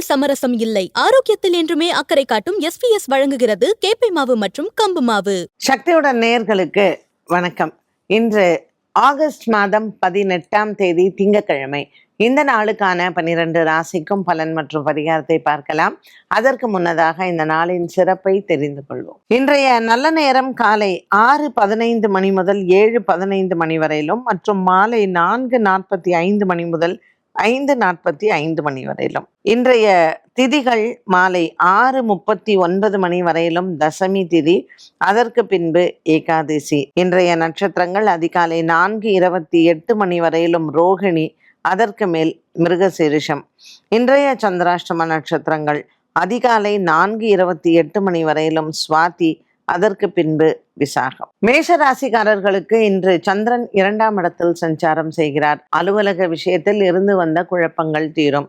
உணவில் சமரசம் இல்லை. ஆரோக்கியத்தில் என்றுமே அக்கறை காட்டும் எஸ் பி எஸ் வழங்குகிறது கேப்பை மாவு மற்றும் கம்பு மாவு. சக்தியுடன் நேர்களுக்கு வணக்கம். இன்று ஆகஸ்ட் மாதம் பதினெட்டாம் தேதி திங்கக்கிழமை இந்த நாளுக்கான பனிரெண்டு ராசிக்கும் பலன் மற்றும் பரிகாரத்தை பார்க்கலாம். அதற்கு முன்னதாக இந்த நாளின் சிறப்பை தெரிந்து கொள்வோம். இன்றைய நல்ல நேரம் காலை ஆறு பதினைந்து மணி முதல் ஏழு பதினைந்து மணி வரையிலும் மற்றும் மாலை நான்கு நாற்பத்தி ஐந்து மணி முதல் ஐந்து நாற்பத்தி ஐந்து மணி வரையிலும். இன்றைய திதிகள் மாலை ஆறு முப்பத்தி ஒன்பது மணி வரையிலும் தசமி திதி. அதற்கு பின்பு ஏகாதசி. இன்றைய நட்சத்திரங்கள் அதிகாலை நான்கு இருபத்தி எட்டு மணி வரையிலும் ரோகிணி அதற்கு மேல் மிருகசீரிஷம். இன்றைய சந்திராஷ்டம நட்சத்திரங்கள் அதிகாலை நான்கு இருபத்தி எட்டு மணி வரையிலும் சுவாதி அதற்கு பின்பு விசாகம். மேஷ ராசிக்காரர்களுக்கு இன்று சந்திரன் இரண்டாம் இடத்தில் சஞ்சாரம் செய்கிறார். அலுவலக விஷயத்தில் இருந்து வந்த குழப்பங்கள் தீரும்.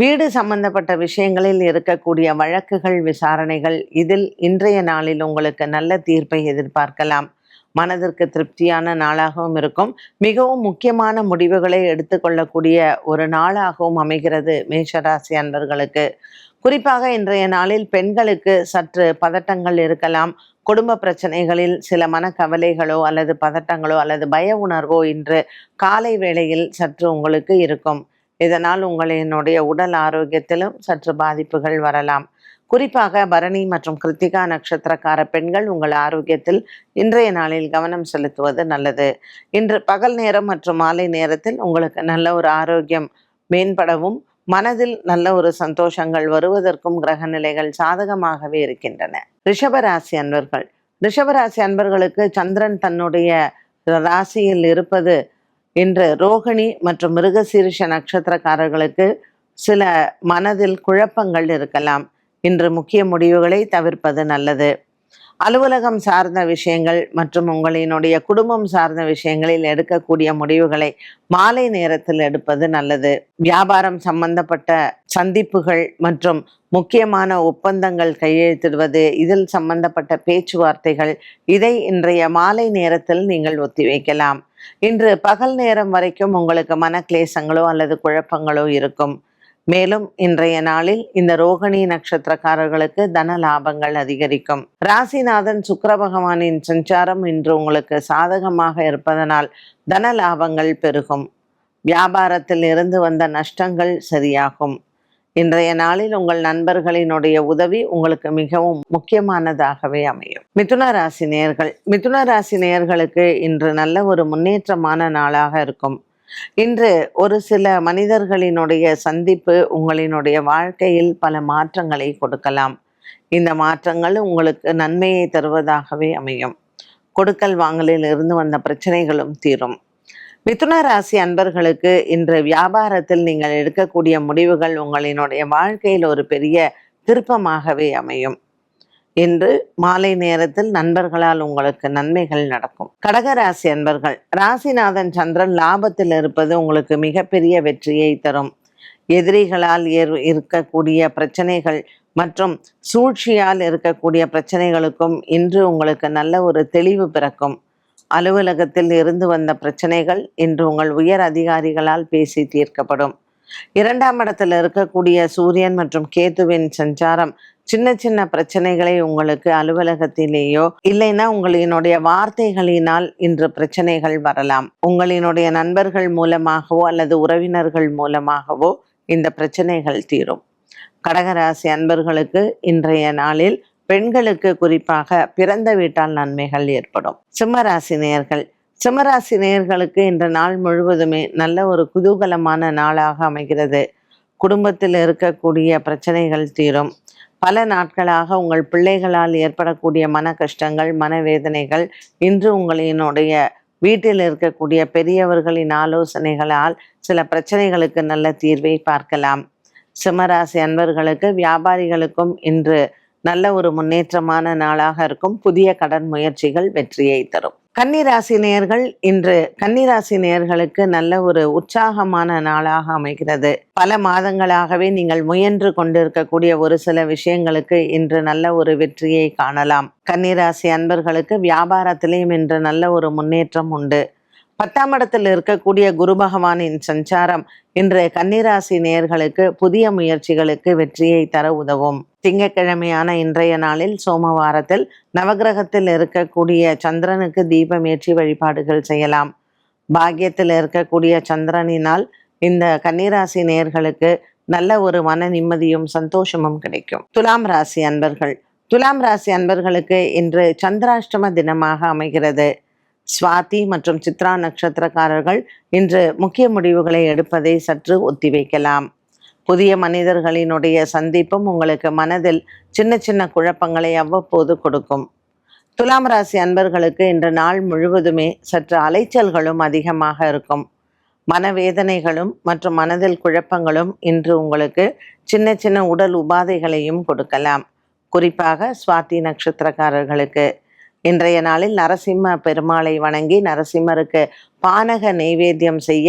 வீடு சம்பந்தப்பட்ட விஷயங்களில் இருக்கக்கூடிய வழக்குகள் விசாரணைகள் இதில் இன்றைய நாளில் உங்களுக்கு நல்ல தீர்ப்பை எதிர்பார்க்கலாம். மனதிற்கு திருப்தியான நாளாகவும் இருக்கும். மிகவும் முக்கியமான முடிவுகளை எடுத்துக்கொள்ளக்கூடிய ஒரு நாளாகவும் அமைகிறது மேஷராசி அன்பர்களுக்கு. குறிப்பாக இன்றைய நாளில் பெண்களுக்கு சற்று பதட்டங்கள் இருக்கலாம். குடும்ப பிரச்சனைகளில் சில மனக்கவலைகளோ அல்லது பதட்டங்களோ அல்லது பய உணர்வோ இன்று காலை வேளையில் சற்று உங்களுக்கு இருக்கும். இதனால் உங்களினுடைய உடல் ஆரோக்கியத்திலும் சற்று பாதிப்புகள் வரலாம். குறிப்பாக பரணி மற்றும் கிருத்திகா நட்சத்திரக்கார பெண்கள் உங்கள் ஆரோக்கியத்தில் இன்றைய நாளில் கவனம் செலுத்துவது நல்லது. இன்று பகல் நேரம் மற்றும் மாலை நேரத்தில் உங்களுக்கு நல்ல ஒரு ஆரோக்கியம் மேம்படவும் மனதில் நல்ல ஒரு சந்தோஷங்கள் வருவதற்கும் கிரக நிலைகள் சாதகமாகவே இருக்கின்றன. ரிஷபராசி அன்பர்கள். ரிஷபராசி அன்பர்களுக்கு சந்திரன் தன்னுடைய ராசியில் இருப்பது இன்று ரோகிணி மற்றும் மிருகசீரிஷ நட்சத்திரக்காரர்களுக்கு சில மனதில் குழப்பங்கள் இருக்கலாம். இன்று முக்கிய முடிவுகளை தவிர்ப்பது நல்லது. அலுவலகம் சார்ந்த விஷயங்கள் மற்றும் உங்களினுடைய குடும்பம் சார்ந்த விஷயங்களில் எடுக்கக்கூடிய முடிவுகளை மாலை நேரத்தில் எடுப்பது நல்லது. வியாபாரம் சம்பந்தப்பட்ட சந்திப்புகள் மற்றும் முக்கியமான ஒப்பந்தங்கள் கையெழுத்திடுவது இதில் சம்பந்தப்பட்ட பேச்சுவார்த்தைகள் இதை இன்றைய மாலை நேரத்தில் நீங்கள் ஒத்திவைக்கலாம் இன்று பகல் நேரம் வரைக்கும் உங்களுக்கு மன கிளேசங்களோ அல்லது குழப்பங்களோ இருக்கும். மேலும் இன்றைய நாளில் இந்த ரோகிணி நட்சத்திரக்காரர்களுக்கு தன லாபங்கள் அதிகரிக்கும். ராசிநாதன் சுக்கர பகவானின் சஞ்சாரம் இன்று உங்களுக்கு சாதகமாக இருப்பதனால் தன லாபங்கள் பெருகும். வியாபாரத்தில் இருந்து வந்த நஷ்டங்கள் சரியாகும். இன்றைய நாளில் உங்கள் நண்பர்களினுடைய உதவி உங்களுக்கு மிகவும் முக்கியமானதாகவே அமையும். மிதுன ராசி நேர்கள். மிதுன ராசி நேர்களுக்கு இன்று நல்ல ஒரு முன்னேற்றமான நாளாக இருக்கும். இன்று ஒரு சில மனிதர்களினுடைய சந்திப்பு உங்களினுடைய வாழ்க்கையில் பல மாற்றங்களை கொடுக்கலாம். இந்த மாற்றங்கள் உங்களுக்கு நன்மையை தருவதாகவே அமையும். கொடுக்கல் வாங்கலில் இருந்து வந்த பிரச்சனைகளும் தீரும். மிதுன ராசி அன்பர்களுக்கு இன்று வியாபாரத்தில் நீங்கள் எடுக்கக்கூடிய முடிவுகள் உங்களினுடைய வாழ்க்கையில் ஒரு பெரிய திருப்பமாகவே அமையும். இன்று மாலை நேரத்தில் நண்பர்களால் உங்களுக்கு நன்மைகள் நடக்கும். கடகராசி அன்பர்கள் ராசிநாதன் சந்திரன் லாபத்தில் இருப்பது உங்களுக்கு மிகப்பெரிய வெற்றியை தரும். எதிரிகளால் ஏற் இருக்கக்கூடிய பிரச்சனைகள் மற்றும் சூழ்ச்சியால் இருக்கக்கூடிய பிரச்சனைகளுக்கும் இன்று உங்களுக்கு நல்ல ஒரு தெளிவு பிறக்கும். அலுவலகத்தில் இருந்து வந்த பிரச்சனைகள் இன்று உங்கள் உயர் அதிகாரிகளால் பேசி தீர்க்கப்படும். இரண்டாம் இடத்தில் இருக்கக்கூடிய சூரியன் மற்றும் கேதுவின் சஞ்சாரம் சின்ன சின்ன பிரச்சனைகளை உங்களுக்கு அலுவலகத்திலேயோ இல்லைன்னா உங்களினுடைய வார்த்தைகளினால் இன்று பிரச்சனைகள் வரலாம். உங்களினுடைய நண்பர்கள் மூலமாகவோ அல்லது உறவினர்கள் மூலமாகவோ இந்த பிரச்சனைகள் தீரும். கடகராசி அன்பர்களுக்கு இன்றைய நாளில் பெண்களுக்கு குறிப்பாக பிறந்த வீட்டால் நன்மைகள் ஏற்படும். சிம்மராசி நேயர்கள். சிம்மராசி நேயர்களுக்கு இன்று நாள் முழுவதுமே நல்ல ஒரு குதூகலமான நாளாக அமைகிறது. குடும்பத்தில் இருக்கக்கூடிய பிரச்சனைகள் தீரும். பல நாட்களாக உங்கள் பிள்ளைகளால் ஏற்படக்கூடிய மன கஷ்டங்கள் மனவேதனைகள் இன்று உங்களினுடைய வீட்டில் இருக்கக்கூடிய பெரியவர்களின் ஆலோசனைகளால் சில பிரச்சனைகளுக்கு நல்ல தீர்வை பார்க்கலாம். சிம்மராசி அன்பர்களுக்கு வியாபாரிகளுக்கும் இன்று நல்ல ஒரு முன்னேற்றமான நாளாக இருக்கும். புதிய கடன் முயற்சிகள் வெற்றியை தரும். கன்னிராசி நேர்கள் இன்று கன்னிராசி நேயர்களுக்கு நல்ல ஒரு உற்சாகமான நாளாக அமைகிறது. பல மாதங்களாகவே நீங்கள் முயன்று கொண்டிருக்கக்கூடிய ஒரு சில விஷயங்களுக்கு இன்று நல்ல ஒரு வெற்றியை காணலாம். கன்னிராசி அன்பர்களுக்கு வியாபாரத்திலேயும் இன்று நல்ல ஒரு முன்னேற்றம் உண்டு. பத்தாம் இடத்தில் இருக்கக்கூடிய குரு பகவானின் சஞ்சாரம் இன்று கன்னிராசி நேர்களுக்கு புதிய முயற்சிகளுக்கு வெற்றியை தர உதவும். திங்கட்கிழமையான இன்றைய நாளில் சோமவாரத்தில் நவகிரகத்தில் இருக்கக்கூடிய சந்திரனுக்கு தீபமேற்றி வழிபாடுகள் செய்யலாம். பாக்கியத்தில் இருக்கக்கூடிய சந்திரனினால் இந்த கன்னிராசி நேயர்களுக்கு நல்ல ஒரு மன நிம்மதியும் சந்தோஷமும் கிடைக்கும். துலாம் ராசி அன்பர்கள். துலாம் ராசி அன்பர்களுக்கு இன்று சந்திராஷ்டம தினமாக அமைகிறது. சுவாதி மற்றும் சித்ரா நட்சத்திரக்காரர்கள் இன்று முக்கிய முடிவுகளை எடுப்பதை சற்று ஒத்திவைக்கலாம். புதிய மனிதர்களினுடைய சந்திப்பும் உங்களுக்கு மனதில் சின்ன சின்ன குழப்பங்களை அவ்வப்போது கொடுக்கும். துலாம் ராசி அன்பர்களுக்கு இன்று நாள் முழுவதுமே சற்று அலைச்சல்களும் அதிகமாக இருக்கும். மனவேதனைகளும் மற்றும் மனதில் குழப்பங்களும் இன்று உங்களுக்கு சின்ன சின்ன உடல் உபாதைகளையும் கொடுக்கலாம். குறிப்பாக சுவாதி நட்சத்திரக்காரர்களுக்கு இன்றைய நாளில் நரசிம்ம பெருமாளை வணங்கி நரசிம்மருக்கு பானக நெய்வேத்தியம் செய்ய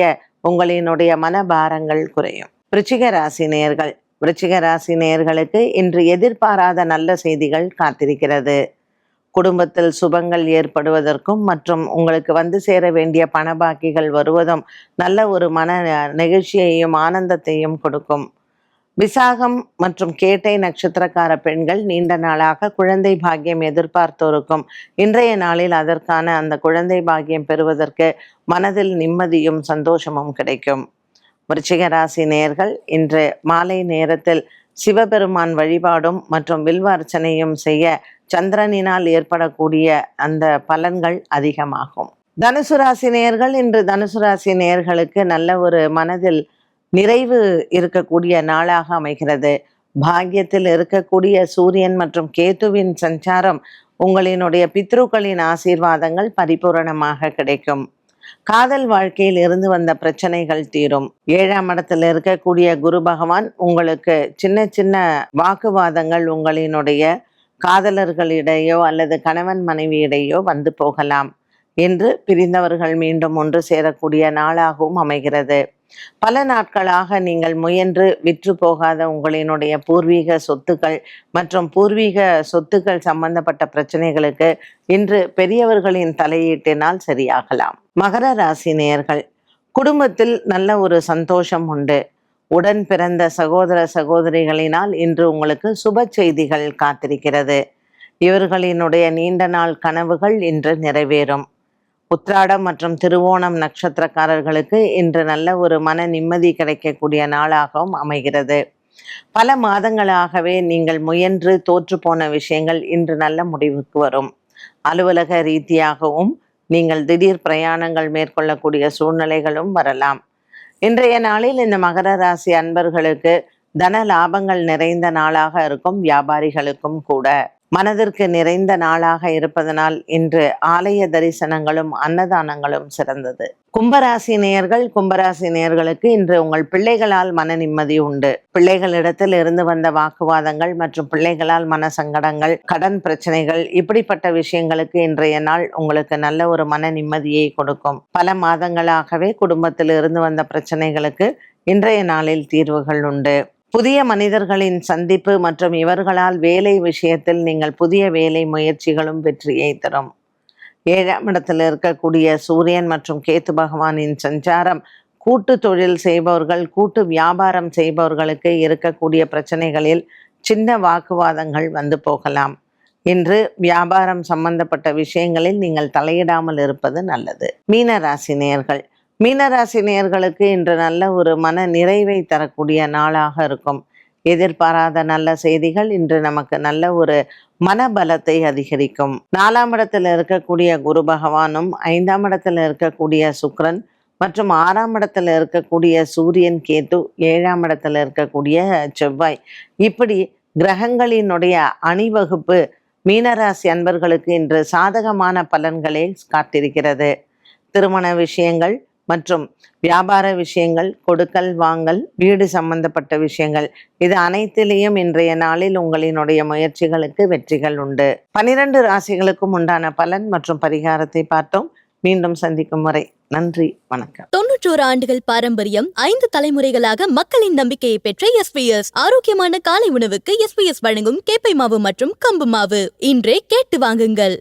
உங்களினுடைய மனபாரங்கள் குறையும். விருச்சிக ராசி நேர்கள் விருச்சிக ராசி நேர்களுக்கு இன்று எதிர்பாராத நல்ல செய்திகள் காத்திருக்கிறது. குடும்பத்தில் சுபங்கள் ஏற்படுவதற்கும் மற்றும் உங்களுக்கு வந்து சேர வேண்டிய பண பாக்கிகள் வருவதும் நல்ல ஒரு மன நெகிழ்ச்சியையும் ஆனந்தத்தையும் கொடுக்கும். விசாகம் மற்றும் கேட்டை நட்சத்திரக்கார பெண்கள் நீண்ட நாளாக குழந்தை பாக்கியம் எதிர்பார்த்தோருக்கும். இன்றைய நாளில் அதற்கான அந்த குழந்தை பாக்கியம் பெறுவதற்கு மனதில் நிம்மதியும் சந்தோஷமும் கிடைக்கும். விருச்சிக ராசி நேயர்கள் இன்று மாலை நேரத்தில் சிவபெருமான் வழிபாடும் மற்றும் வில்வ அர்ச்சனையும் செய்ய சந்திரனினால் ஏற்படக்கூடிய அந்த பலன்கள் அதிகமாகும். தனுசு ராசி நேயர்கள் இன்று தனுசு ராசி நேயர்களுக்கு நல்ல ஒரு மனதில் நிறைவு இருக்கக்கூடிய நாளாக அமைகிறது. பாக்கியத்தில் இருக்கக்கூடிய சூரியன் மற்றும் கேத்துவின் சஞ்சாரம் உங்களினுடைய பித்ருக்களின் ஆசீர்வாதங்கள் பரிபூரணமாக கிடைக்கும். காதல் வாழ்க்கையில் இருந்து வந்த பிரச்சனைகள் தீரும். ஏழாம் இடத்துல இருக்கக்கூடிய குரு பகவான் உங்களுக்கு சின்ன சின்ன வாக்குவாதங்கள் உங்களினுடைய காதலர்களிடையோ அல்லது கணவன் மனைவியிடையோ வந்து போகலாம். என்று பிரிந்தவர்கள் மீண்டும் ஒன்று சேரக்கூடிய நாளாகவும் அமைகிறது. பல நாட்களாக நீங்கள் முயன்று விற்று போகாத உங்களினுடைய பூர்வீக சொத்துக்கள் மற்றும் பூர்வீக சொத்துக்கள் சம்பந்தப்பட்ட பிரச்சனைகளுக்கு இன்று பெரியவர்களின் தலையீட்டினால் சரியாகலாம். மகர ராசி நேயர்கள் குடும்பத்தில் நல்ல ஒரு சந்தோஷம் உண்டு. உடன் பிறந்த சகோதர சகோதரிகளினால் இன்று உங்களுக்கு சுப செய்திகள் காத்திருக்கிறது. இவர்களினுடைய நீண்ட நாள் கனவுகள் இன்று நிறைவேறும். உத்ராடம் மற்றும் திருவோணம் நட்சத்திரக்காரர்களுக்கு இன்று நல்ல ஒரு மன நிம்மதி கிடைக்கக்கூடிய நாளாகவும் அமைகிறது. பல மாதங்களாகவே நீங்கள் முயன்று தோற்று போன விஷயங்கள் இன்று நல்ல முடிவுக்கு வரும். அலுவலக ரீதியாகவும் நீங்கள் திடீர் பிரயாணங்கள் மேற்கொள்ளக்கூடிய சூழ்நிலைகளும் வரலாம். இன்றைய நாளில் இந்த மகர ராசி அன்பர்களுக்கு தன லாபங்கள் நிறைந்த நாளாக இருக்கும். வியாபாரிகளுக்கும் கூட. மனதிற்கு நிறைந்த நாளாக இருப்பதனால் இன்று ஆலய தரிசனங்களும் அன்னதானங்களும் சிறந்தது. கும்பராசி நேயர்கள் கும்பராசி நேயர்களுக்கு இன்று உங்கள் பிள்ளைகளால் மன நிம்மதி உண்டு. பிள்ளைகளிடத்தில் இருந்து வந்த வாக்குவாதங்கள் மற்றும் பிள்ளைகளால் மன சங்கடங்கள் கடன் பிரச்சனைகள் இப்படிப்பட்ட விஷயங்களுக்கு இன்றைய நாள் உங்களுக்கு நல்ல ஒரு மன நிம்மதியை கொடுக்கும். பல மாதங்களாகவே குடும்பத்தில் இருந்து வந்த பிரச்சனைகளுக்கு இன்றைய நாளில் தீர்வுகள் உண்டு. புதிய மனிதர்களின் சந்திப்பு மற்றும் இவர்களால் வேலை விஷயத்தில் நீங்கள் புதிய வேலை முயற்சிகளும் வெற்றியை தரும். ஏழாம் இடத்தில் இருக்கக்கூடிய சூரியன் மற்றும் கேத்து பகவானின் சஞ்சாரம் கூட்டு தொழில் செய்பவர்கள் கூட்டு வியாபாரம் செய்பவர்களுக்கு இருக்கக்கூடிய பிரச்சனைகளில் சின்ன வாக்குவாதங்கள் வந்து போகலாம். இன்று வியாபாரம் சம்பந்தப்பட்ட விஷயங்களில் நீங்கள் தலையிடாமல் இருப்பது நல்லது. மீன ராசி நேர்கள் மீனராசி நேயர்களுக்கு இன்று நல்ல ஒரு மன நிறைவை தரக்கூடிய நாளாக இருக்கும். எதிர்பாராத நல்ல செய்திகள் இன்று நமக்கு நல்ல ஒரு மனபலத்தை அதிகரிக்கும். நாலாம் இடத்துல இருக்கக்கூடிய குரு பகவானும் ஐந்தாம் இடத்துல இருக்கக்கூடிய சுக்ரன் மற்றும் ஆறாம் இடத்துல இருக்கக்கூடிய சூரியன் கேத்து ஏழாம் இடத்துல இருக்கக்கூடிய செவ்வாய். இப்படி கிரகங்களினுடைய அணிவகுப்பு மீனராசி அன்பர்களுக்கு இன்று சாதகமான பலன்களை காட்டிருக்கிறது திருமண விஷயங்கள் மற்றும் வியாபார விஷயங்கள் கொடுக்கல் வாங்கல் வீடு சம்பந்தப்பட்ட விஷயங்கள். இது அனைத்திலையும் இன்றைய நாளில் உங்களினுடைய முயற்சிகளுக்கு வெற்றிகள் உண்டு. பனிரெண்டு ராசிகளுக்கும் உண்டான பலன் மற்றும் பரிகாரத்தை பார்த்தோம். மீண்டும் சந்திக்கும் வரை நன்றி வணக்கம். தொன்னூற்றோரு ஆண்டுகள் பாரம்பரியம் ஐந்து தலைமுறைகளாக மக்களின் நம்பிக்கையை பெற்ற எஸ்பிஎஸ் ஆரோக்கியமான காலை உணவுக்கு எஸ்பிஎஸ் வழங்கும் கேப்பை மாவு மற்றும் கம்பு மாவு. இன்றே கேட்டு வாங்குங்கள்.